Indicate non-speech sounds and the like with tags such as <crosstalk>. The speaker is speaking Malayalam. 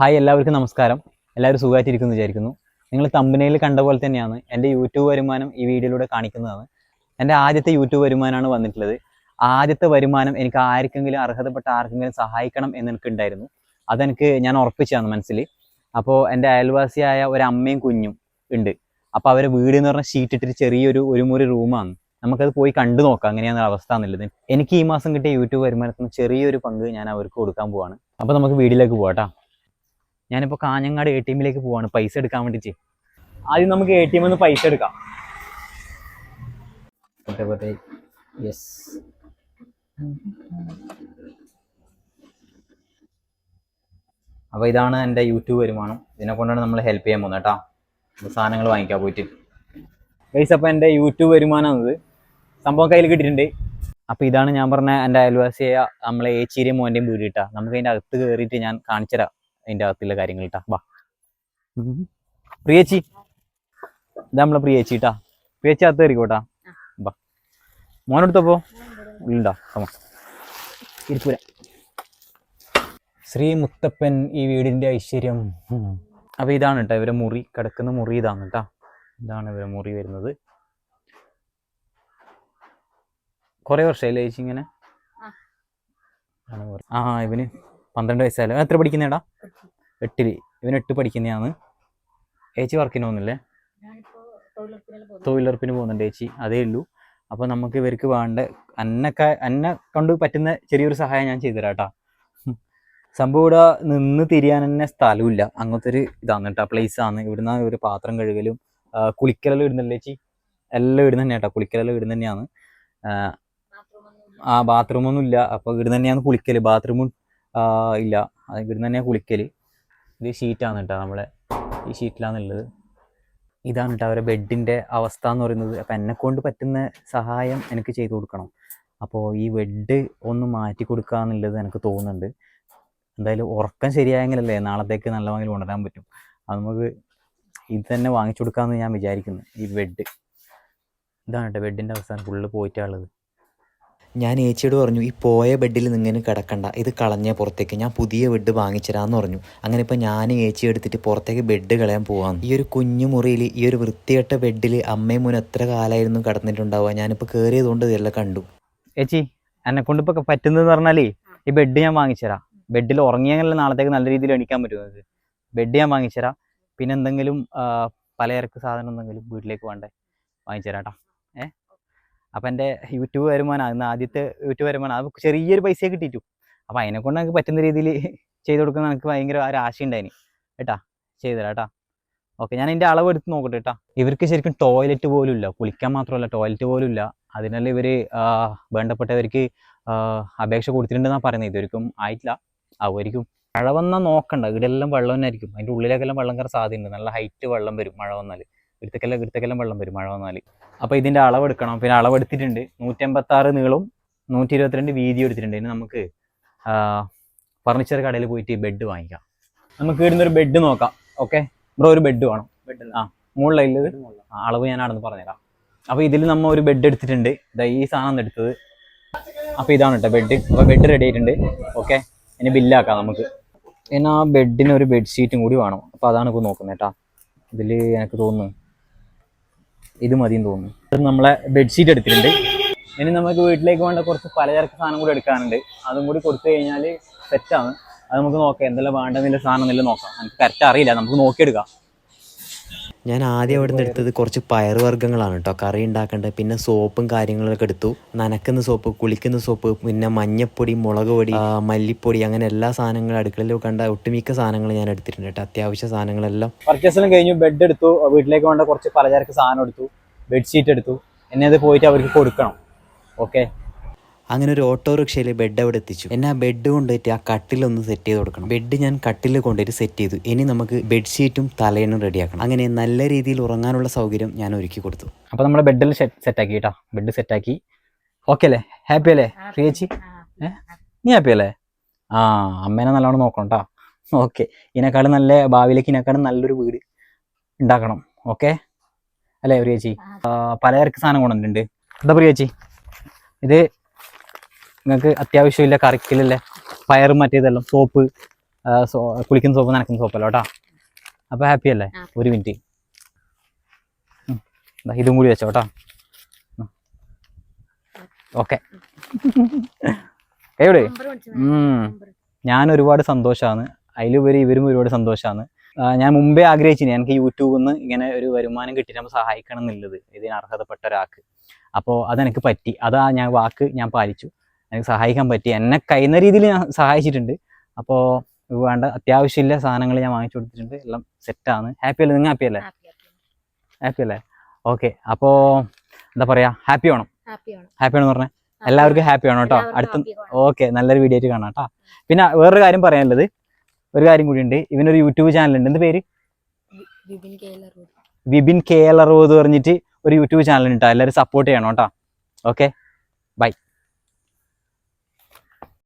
ഹായ് എല്ലാവർക്കും നമസ്കാരം. എല്ലാവരും സുഖമായിട്ടിരിക്കുന്നു വിചാരിക്കുന്നു. നിങ്ങൾ തമ്പനയിൽ കണ്ട പോലെ തന്നെയാണ് എന്റെ യൂട്യൂബ് വരുമാനം ഈ വീഡിയോയിലൂടെ കാണിക്കുന്നതാണ്. എന്റെ ആദ്യത്തെ യൂട്യൂബ് വരുമാനമാണ് വന്നിട്ടുള്ളത്. ആദ്യത്തെ വരുമാനം എനിക്ക് ആർക്കെങ്കിലും അർഹതപ്പെട്ട ആർക്കെങ്കിലും സഹായിക്കണം എന്ന് എനിക്ക് ഉണ്ടായിരുന്നു. അതെനിക്ക് ഞാൻ ഉറപ്പിച്ചതാണ് മനസ്സിൽ. അപ്പോൾ എന്റെ അയൽവാസിയായ ഒരു അമ്മയും കുഞ്ഞും ഉണ്ട്. അപ്പോൾ അവരെ വീട് എന്ന് പറഞ്ഞാൽ ഷീറ്റ് ഇട്ടിട്ട് ചെറിയൊരു ഒരു മുറി റൂമാണ് നമുക്കത് പോയി കണ്ടു നോക്കാം. അങ്ങനെയാണ് അവസ്ഥ എന്നുള്ളത്. എനിക്ക് ഈ മാസം കിട്ടിയ യൂട്യൂബ് വരുമാനത്തിന് ചെറിയൊരു പങ്ക് ഞാൻ അവർക്ക് കൊടുക്കാൻ പോവാണ്. അപ്പോൾ നമുക്ക് വീട്ടിലേക്ക് പോകാം ഞാനിപ്പോൾ കാഞ്ഞങ്ങാട് എ ടി എമ്മിലേക്ക് പോവാണ്. പൈസ എടുക്കാൻ വേണ്ടിയിട്ട് ആദ്യം നമുക്ക് എ ടി എമ്മിൽ നിന്ന് പൈസ എടുക്കാം. യെസ് അപ്പോൾ ഇതാണ് എന്റെ യൂട്യൂബ് വരുമാനം. ഇതിനെ കൊണ്ടാണ് നമ്മൾ ഹെൽപ്പ് ചെയ്യാൻ പോകുന്നത് കേട്ടോ. സാധനങ്ങൾ വാങ്ങിക്കാൻ പോയിട്ട്. ഗൈസ് അപ്പോൾ എന്റെ യൂട്യൂബ് വരുമാനം എന്നത് സംഭവം കയ്യിൽ കിട്ടിയിട്ടുണ്ട്. അപ്പോൾ ഇതാണ് ഞാൻ പറഞ്ഞ എന്റെ അയൽവാസിയായ നമ്മളെ ഏച്ചീരിയും മോന്റെയും വീട് കിട്ടാ. നമുക്ക് അതിന്റെ അകത്ത് കയറിയിട്ട് ഞാൻ കാണിച്ചു തരാം അതിന്റെ അകത്തുള്ള കാര്യങ്ങൾ കേട്ടാ വാ. പ്രിയേച്ചി ഇതാ നമ്മളെ പ്രിയേച്ചി കേട്ടാ പ്രിയേച്ചി അകത്ത് കയറിക്കോട്ടാ വാ. മോനെടുത്തപ്പോ? ഉള്ളുണ്ടാ കമ ഇരിക്കൂല. ശ്രീ മുത്തപ്പൻ ഈ വീടിന്റെ ഐശ്വര്യം. അപ്പോൾ അപ്പൊ ഇതാണ് കേട്ടോ ഇവരെ മുറി കിടക്കുന്ന മുറി ഇതാണ് കേട്ടാ ഇതാണ് ഇവരെ മുറി വരുന്നത്. കൊറേ വർഷമല്ലേ ചേച്ചി ഇങ്ങനെ? ആ. ഇവന് പന്ത്രണ്ട് വയസ്സായാലും എത്ര പഠിക്കുന്നേടാ? എട്ടിൽ. ഇവൻ എട്ട് പഠിക്കുന്നതാണ് ഏച്ചി വർക്കിന് പോകുന്നില്ലേ? തൊഴിലുറപ്പിന് പോകുന്നുണ്ട് ചേച്ചി അതേ ഉള്ളൂ. അപ്പോൾ നമുക്ക് ഇവർക്ക് വേണ്ട അന്നൊക്കെ അന്നെ കൊണ്ട് പറ്റുന്ന ചെറിയൊരു സഹായം ഞാൻ ചെയ്തുതരാം തരാട്ടാ സംഭവം ഇവിടെ നിന്ന് തിരിയാൻ തന്നെ സ്ഥലമില്ല. അങ്ങനത്തെ ഒരു ഇതാണ് കേട്ടോ. പ്ലേസ് ആണ്. ഇവിടുന്ന് ഒരു പാത്രം കഴുകലും കുളിക്കലെല്ലാം ഇടുന്നല്ലേ ചേച്ചി എല്ലാം ഇടുന്ന തന്നെ കേട്ടോ. കുളിക്കലെല്ലാം ഇടുന്ന തന്നെയാണ്. ആ, ബാത്റൂമൊന്നും ഇല്ല അപ്പോൾ ഇവിടുന്ന് തന്നെയാണ് കുളിക്കൽ. ബാത്റൂമും ഇല്ല. ഇവിടുന്ന് തന്നെയാണ് കുളിക്കൽ. ഇത് ഷീറ്റാണ് കേട്ടോ നമ്മളെ ഈ ഷീറ്റിലാണുള്ളത്. ഇതാണ് കേട്ടോ അവരെ ബെഡിന്റെ അവസ്ഥ എന്ന് പറയുന്നത്. അപ്പം എന്നെ കൊണ്ട് പറ്റുന്ന സഹായം എനിക്ക് ചെയ്തു കൊടുക്കണം. അപ്പോൾ ഈ ബെഡ് ഒന്ന് മാറ്റി കൊടുക്കുക എന്നുള്ളത് എനിക്ക് തോന്നുന്നുണ്ട്. എന്തായാലും ഉറക്കം ശരിയായെങ്കിലല്ലേ നാളത്തേക്ക് നല്ല വാങ്ങി കൊണ്ടുവരാൻ പറ്റും. അത് നമുക്ക് ഇത് തന്നെ വാങ്ങിച്ചു കൊടുക്കാമെന്ന് ഞാൻ വിചാരിക്കുന്നു ഈ ബെഡ്. ഇതാണ് കേട്ടോ ബെഡിന്റെ അവസ്ഥ ഫുള്ള് പോയിട്ടുള്ളത് ഞാൻ ഏച്ചിയോട് പറഞ്ഞു ഈ പോയ ബെഡിൽ നിങ്ങനെ കിടക്കണ്ട. ഇത് കളഞ്ഞ പുറത്തേക്ക്. ഞാൻ പുതിയ ബെഡ് വാങ്ങിച്ചരാന്ന് പറഞ്ഞു. അങ്ങനെ ഇപ്പം ഞാൻ ഏച്ചി എടുത്തിട്ട് പുറത്തേക്ക് ബെഡ് കളയാൻ പോവാന്ന്. ഈ ഒരു കുഞ്ഞു മുറിയിൽ ഈ ഒരു വൃത്തികെട്ട ബെഡിൽ അമ്മയും മുൻ എത്ര കാലമായിരുന്നു കിടന്നിട്ടുണ്ടാവുക? ഞാനിപ്പോൾ കയറിയതുകൊണ്ട് ഇതെല്ലാം കണ്ടു. ഏച്ചി എന്നെ കൊണ്ട് ഇപ്പോൾ പറ്റുന്നതെന്ന് പറഞ്ഞാലേ ഈ ബെഡ് ഞാൻ വാങ്ങിച്ചരാം. ബെഡിൽ ഉറങ്ങിയെങ്കിലും നാളത്തേക്ക് നല്ല രീതിയിൽ എണീക്കാൻ പറ്റും നിങ്ങൾക്ക് ബെഡ് ഞാൻ വാങ്ങിച്ചരാം. പിന്നെ എന്തെങ്കിലും പലചരക്ക് സാധനം എന്തെങ്കിലും വീട്ടിലേക്ക് വേണ്ടേ? വാങ്ങിച്ചരാട്ടാ. ഏഹ് അപ്പം എന്റെ യൂട്യൂബ് വരുമാനം ഇന്ന് ആദ്യത്തെ യൂട്യൂബ് വരുമാനം അത് ചെറിയൊരു പൈസയെ കിട്ടിയിട്ടു. അപ്പം അതിനെ കൊണ്ട് എനിക്ക് പറ്റുന്ന രീതിയിൽ ചെയ്ത് കൊടുക്കുന്ന എനിക്ക് ഭയങ്കര ഒരു ആശയം ഉണ്ടായിന്. കേട്ടാ? ചെയ്തുതരാം കേട്ടാ. ഓക്കെ ഞാൻ എന്റെ അളവ് എടുത്ത് നോക്കട്ടെ കേട്ടാ. ഇവർക്ക് ശരിക്കും ടോയ്ലറ്റ് പോലും ഇല്ല. കുളിക്കാൻ മാത്രമല്ല ടോയ്ലറ്റ് പോലും ഇല്ല. അതിനല്ല ഇവർ വേണ്ടപ്പെട്ടവർക്ക് അപേക്ഷ കൊടുത്തിട്ടുണ്ടെന്നാണ് പറയുന്നത്. ഇതുവരെക്കും ആയിട്ടില്ല. അവരിക്കും മഴ വന്നാൽ നോക്കണ്ട. ഇവിടെല്ലാം വെള്ളം തന്നെ ആയിരിക്കും അതിന്റെ ഉള്ളിലേക്കെല്ലാം വെള്ളം കയറാൻ സാധ്യതയുണ്ട്. നല്ല ഹൈറ്റ് വെള്ളം വരും മഴ വന്നാൽ ഇവിടത്തേക്കെല്ലാം ഇടുത്തക്കെല്ലാം വെള്ളം വരും മഴ വന്നാൽ അപ്പോൾ ഇതിന്റെ അളവെടുക്കണം പിന്നെ അളവെടുത്തിട്ടുണ്ട് നൂറ്റമ്പത്താറ് നീളവും നൂറ്റി ഇരുപത്തിരണ്ട് വീതി എടുത്തിട്ടുണ്ട്. ഇനി നമുക്ക് ഫർണിച്ചർ കടയിൽ പോയിട്ട് ബെഡ് വാങ്ങിക്കാം. നമുക്ക് ഇവിടുന്ന് ഒരു ബെഡ് നോക്കാം. ഓക്കെ ബ്രോ ഒരു ബെഡ് വേണം. ബെഡ് ആ മുകളിലുള്ളത് ആ, അളവ് ഞാൻ അവിടെ നിന്ന് പറഞ്ഞുതരാം. അപ്പോൾ ഇതിൽ നമ്മൾ ഒരു ബെഡ് എടുത്തിട്ടുണ്ട്. ഇതാ ഈ സാധനം എടുത്തത്. അപ്പോൾ ഇതാണ് കേട്ടോ ബെഡ് അപ്പോൾ ബെഡ് റെഡി ആയിട്ടുണ്ട്. ഓക്കെ ഇനി ബില്ലാക്കാം നമുക്ക്. ഇനി ആ ബെഡിന് ഒരു ബെഡ്ഷീറ്റും കൂടി വേണം. അപ്പോൾ അതാണ് ഇപ്പോൾ നോക്കുന്നത് കേട്ടോ. ഇതിൽ എനിക്ക് തോന്നുന്നു ഇത് മതിയെന്ന് തോന്നുന്നു. നമ്മളെ ബെഡ്ഷീറ്റ് എടുത്തിട്ടുണ്ട്. ഇനി നമുക്ക് വീട്ടിലേക്ക് വേണ്ട കുറച്ച് പലചരക്ക് സാധനം കൂടി എടുക്കാനുണ്ട്. അതും കൂടി കൊടുത്തു കഴിഞ്ഞാൽ സെറ്റാണ് അത് നമുക്ക് നോക്കാം. എന്തെല്ലാം വേണ്ടെന്നില്ല സാധനം എന്നില്ല നോക്കാം. നമുക്ക് കറക്റ്റ് അറിയില്ല. നമുക്ക് നോക്കിയെടുക്കാം. ഞാൻ ആദ്യം അവിടെ നിന്ന് എടുത്തത് കുറച്ച് പയറുവർഗങ്ങളാണ് കേട്ടോ കറി ഉണ്ടാക്കേണ്ടത്. പിന്നെ സോപ്പും കാര്യങ്ങളൊക്കെ എടുത്തു. നനക്കുന്ന സോപ്പ് കുളിക്കുന്ന സോപ്പ് പിന്നെ മഞ്ഞപ്പൊടി മുളക് പൊടി മല്ലിപ്പൊടി അങ്ങനെ എല്ലാ സാധനങ്ങളും അടുക്കളയിൽ കണ്ട ഒട്ടുമിക്ക സാധനങ്ങൾ ഞാൻ എടുത്തിട്ടുണ്ട് കേട്ടോ അത്യാവശ്യ സാധനങ്ങളെല്ലാം. പർച്ചേസിനും കഴിഞ്ഞു. ബെഡ് എടുത്തു. വീട്ടിലേക്ക് വേണ്ട കുറച്ച് പലചരക്ക് സാധനം എടുത്തു. ബെഡ്ഷീറ്റ് എടുത്തു. എന്നെ അത് പോയിട്ട് അവർക്ക് കൊടുക്കണം. ഓക്കെ അങ്ങനെ ഒരു ഓട്ടോറിക്ഷയിൽ ബെഡ് അവിടെ എത്തിച്ചു എന്നെ ആ ബെഡ് കൊണ്ടുപോയിട്ട് ആ കട്ടിലൊന്ന് സെറ്റ് ചെയ്ത് കൊടുക്കണം. ബെഡ് ഞാൻ കട്ടിൽ കൊണ്ടുപോയിട്ട് സെറ്റ് ചെയ്തു. ഇനി നമുക്ക് ബെഡ്ഷീറ്റും തലയണും റെഡിയാക്കണം. അങ്ങനെ നല്ല രീതിയിൽ ഉറങ്ങാനുള്ള സൗകര്യം ഞാൻ ഒരുക്കി കൊടുത്തു. അപ്പോൾ നമ്മുടെ ബെഡിൽ സെറ്റാക്കി കേട്ടോ. ബെഡ് സെറ്റാക്കി ഓക്കെ അല്ലേ? ഹാപ്പി അല്ലേ? പ്രിയേച്ചി ഏ? നീ ഹാപ്പി അല്ലേ? ആ അമ്മേനെ നല്ലോണം നോക്കണം കേട്ടോ ഓക്കെ ഇതിനേക്കാളും നല്ല ഭാവിയിലേക്ക് ഇതിനേക്കാളും നല്ലൊരു വീട് ഉണ്ടാക്കണം. ഓക്കെ അല്ലേ പ്രിയച്ചി? പലചരക്ക് സാധനം കൊണ്ടുവന്നിട്ടുണ്ട്. എന്താ പ്രിയച്ചി? ഇത് നിങ്ങൾക്ക് അത്യാവശ്യമില്ല കറിക്കലില്ലേ? പയറും മറ്റേതെല്ലാം സോപ്പ് കുളിക്കുന്ന സോപ്പ് നനക്കുന്ന സോപ്പല്ലോ കേട്ടോ? അപ്പോൾ ഹാപ്പി അല്ലേ? ഒരു മിനിറ്റ്. ഇതും കൂടി വെച്ചോ കേട്ടോ. ഓക്കെ. <laughs> എവിടെ? ഞാൻ ഒരുപാട് സന്തോഷമാണ് അതിലുപരി ഇവരും ഒരുപാട് സന്തോഷമാണ് ഞാൻ മുമ്പേ ആഗ്രഹിച്ചിന് എനിക്ക് യൂട്യൂബിൽ നിന്ന് ഇങ്ങനെ ഒരു വരുമാനം കിട്ടിയിട്ട് നമ്മൾ സഹായിക്കണം എന്നുള്ളത്. ഇതിന് അർഹതപ്പെട്ട ഒരാൾക്ക്. അപ്പോൾ അതെനിക്ക് പറ്റി. അതാ ഞാൻ വാക്ക് ഞാൻ പാലിച്ചു. എനിക്ക് സഹായിക്കാൻ പറ്റി. എന്നെ കഴിയുന്ന രീതിയിൽ ഞാൻ സഹായിച്ചിട്ടുണ്ട്. അപ്പോൾ വേണ്ട അത്യാവശ്യമില്ല സാധനങ്ങൾ ഞാൻ വാങ്ങിച്ചു കൊടുത്തിട്ടുണ്ട്. എല്ലാം സെറ്റാണ് ഹാപ്പി അല്ലേ? നിങ്ങൾ ഹാപ്പി അല്ലേ? ഹാപ്പി അല്ലേ? ഓക്കെ അപ്പോൾ എന്താ പറയുക ഹാപ്പി ആണ് ഹാപ്പി ആണെന്ന് പറഞ്ഞാൽ എല്ലാവർക്കും ഹാപ്പി ആണോ കേട്ടോ. അടുത്ത ഓക്കെ നല്ലൊരു വീഡിയോ ആയിട്ട് കാണാം കേട്ടോ. പിന്നെ വേറൊരു കാര്യം പറയാനുള്ളത്. ഒരു കാര്യം കൂടി ഉണ്ട്. ഇവനൊരു യൂട്യൂബ് ചാനൽ ഉണ്ട്. എന്ത് പേര്? വിപിൻ കെ എൽ അറുപത്. പറഞ്ഞിട്ട് ഒരു യൂട്യൂബ് ചാനൽ ഉണ്ട് എല്ലാവരും സപ്പോർട്ട് ചെയ്യണം കേട്ടോ. ഓക്കെ